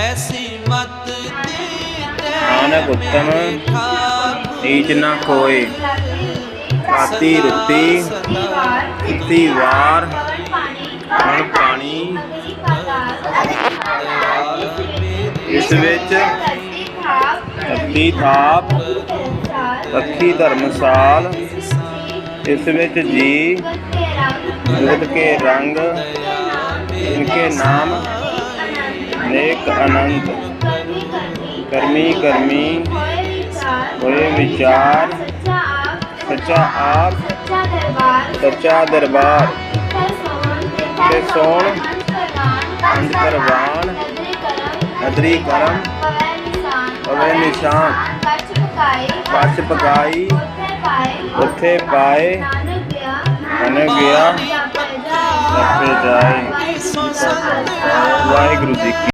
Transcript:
ਐਸੀ ਮਤ ਦੀਤੇ ਨਾਨਕ ਉਤਮ ਨੀਚ ਨਾ ਕੋਏ ਰਾਤੀ ਰੁੱਤੀ ਇਤੀ ਵਾਰ ਹੁਣ ਪਾਣੀ ਇਸ ਵਿੱਚ ਅੱਤੀ ਥਾਪ ਅੱਖੀ ਧਰਮਸਾਲ ਇਸ ਵਿੱਚ ਜੀ ਜੁਗਤ ਕੇ ਰੰਗ ਇਨਕੇ ਨਾਮ अनेक अनंत। कर्मी कर्मी, हुए विचार। सच्चा आप, सच्चा दरबार। ते सोण अंतरवान अदरी करम अवे निशान। कच पकाई, उठे पाए मैंने गया रखे जाए। वाहगुरु जी की।